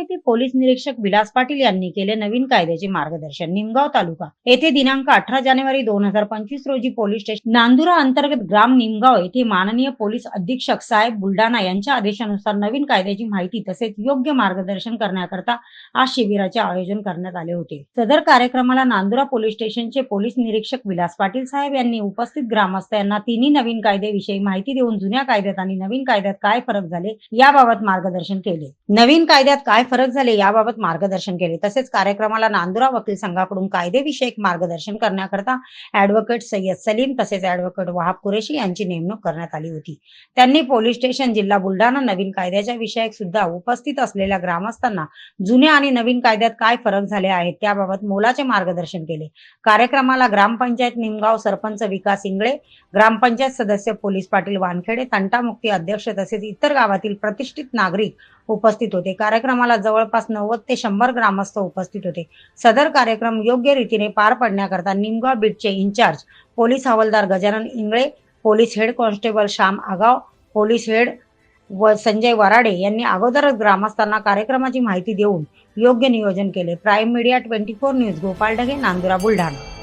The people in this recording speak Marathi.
निमगाव येथे पोलीस निरीक्षक विलास पाटील यांनी केले नवीन कायद्याचे मार्गदर्शन. निमगाव तालुका. येथे दिनांक अठरा जानेवारी दोन हजार पंचवीस रोजी पोलीस स्टेशन नांदुरा अंतर्गत ग्राम निमगाव येथे माननीय पोलीस अधीक्षक साहेब बुलढाणा यांच्या आदेशानुसार नवीन कायद्याची माहिती तसेच योग्य मार्गदर्शन करण्याकरता आज शिबिराचे आयोजन करण्यात आले होते. सदर कार्यक्रमाला नांदुरा पोलीस स्टेशनचे पोलीस निरीक्षक विलास पाटील साहेब यांनी उपस्थित ग्रामस्थ यांना तिन्ही नवीन कायद्याविषयी माहिती देऊन जुन्या कायद्यात आणि नवीन कायद्यात काय फरक झाले याबाबत मार्गदर्शन केले. नवीन कायद्यात काय फरक झाले याबाबत मार्गदर्शन केले. तसेच कार्यक्रमाला नांदुरा वकील संघाकडून कायदेविषयक मार्गदर्शन करण्याकरता ऍडव्होकेट सय्यद सलीम तसेच ऍडव्होकेट वहाब कुरेशी यांची नेमणूक करण्यात आली होती. त्यांनी पोलीस स्टेशन जिल्हा बुलढाणा नवीन कायद्याच्या विषयक सुद्धा उपस्थित असलेल्या ग्रामस्थांना जुन्या आणि नवीन कायद्यात काय फरक झाले आहेत त्याबाबत मोलाचे मार्गदर्शन केले. कार्यक्रमाला ग्रामपंचायत निमगाव सरपंच विकास इंगळे ग्रामपंचायत सदस्य पोलीस पाटील वानखेडे तंटामुक्ती अध्यक्ष तसेच इतर गावातील प्रतिष्ठित नागरिक उपस्थित होते. कार्यक्रमाला जवळपास नव्वद ते शंभर ग्रामस्थ उपस्थित होते. सदर कार्यक्रम योग्य रीतीने पार पडण्याकरता निमगाव बीटचे इन्चार्ज पोलीस हवालदार Gajanan Ingle police head constable Shyam Agav police head व संजय वराडे यांनी अगोदरच ग्रामस्थांना कार्यक्रमाची माहिती देऊन योग्य नियोजन केले. Prime media twenty four news Gopal Dhage Nandura Buldhana.